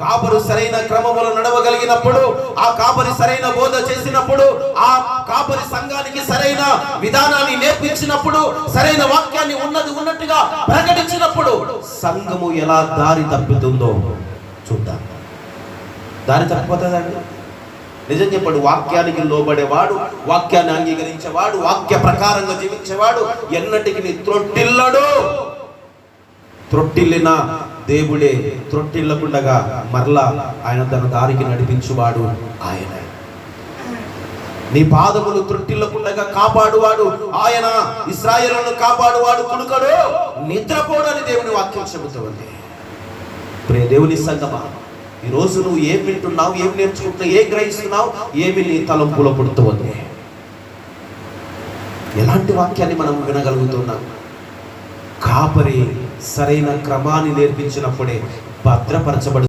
కాపరు సరైన క్రమములో నడవగలిగినప్పుడు ఆ కాపరి సరైన బోధ చేసినప్పుడు ఆ కాపరి సంఘానికి సరైన విధానాన్ని నేర్పించినప్పుడు సరైన వాక్యాన్ని ఉన్నది ఉన్నట్టుగా ప్రకటించినప్పుడు సంఘము ఎలా దారి తప్పుతుందో చూద్దాం. దారి తప్పిపోతుందండి నిజం చెప్పాడు వాక్యానికి లోబడేవాడు వాక్యాన్ని అంగీకరించేవాడు వాక్య ప్రకారంగా జీవించేవాడు ఎన్నటికి త్రొట్టిల్లడు? త్రొట్టిల్లిన దేవుడే త్రొట్టిల్లకుండగా మరలా ఆయన తన దారికి నడిపించువాడు ఆయన. నీ పాదములు త్రొట్టిల్లకుండగా కాపాడువాడు ఆయన. ఇస్రాయలను కాపాడువాడు కొనుకడు. నిద్రపోడని దేవుని వాక్యం చెబుతుంది. ప్రే దేవుని సంగమా ఈ రోజు నువ్వు ఏం వింటున్నావు ఏం నేర్చుకుంటున్నావు ఏం గ్రహిస్తున్నావు ఏమి నీ తలంపులో పుడుతుంది? ఎలాంటి వాక్యాన్ని మనం వినగలుగుతున్నాం? కాపరి సరైన క్రమాన్ని నేర్పించినప్పుడే భద్రపరచబడు